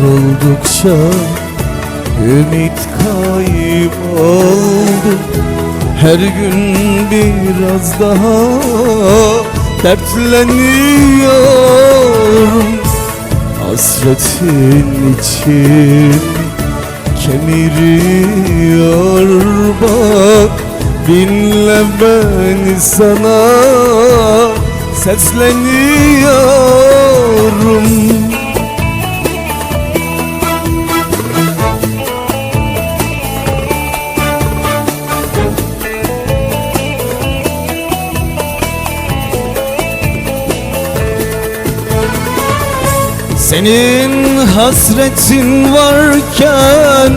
baktıkça Ümit kayboldu Her gün biraz daha Dertleniyorum. Hasretin için Kemiriyor bak. Dinle beni sana Sesleniyorum Senin hasretin varken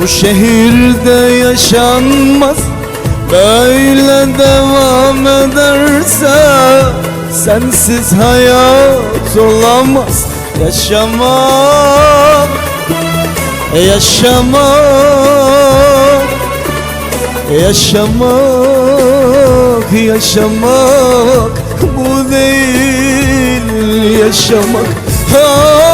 bu şehirde yaşanmaz. Böyle devam ederse sensiz hayat olamaz. Yaşamak, yaşamak, yaşamak, yaşamak Bu değil yaşamak Oh.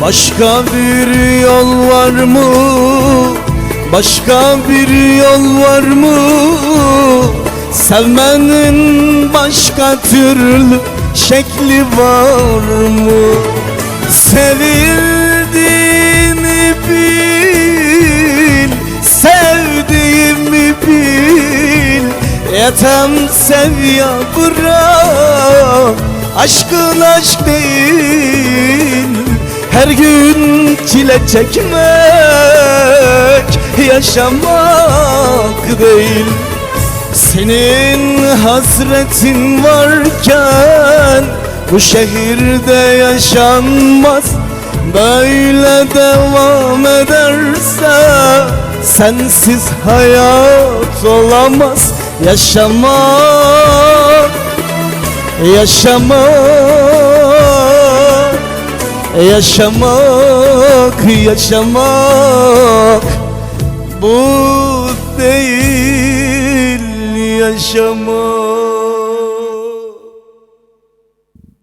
Başka bir yol var mı? Başka bir yol var mı? Sevmenin başka türlü şekli var mı? Sevildiğini bil, sevdiğimi bil Yetem sev ya bırak Aşkın aşk değil her gün çile çekmek yaşamak değil. Senin hasretin varken bu şehirde yaşanmaz. Böyle devam ederse sensiz hayat olamaz. Yaşamak, yaşamak Yaşamak, yaşamak Bu değil yaşamak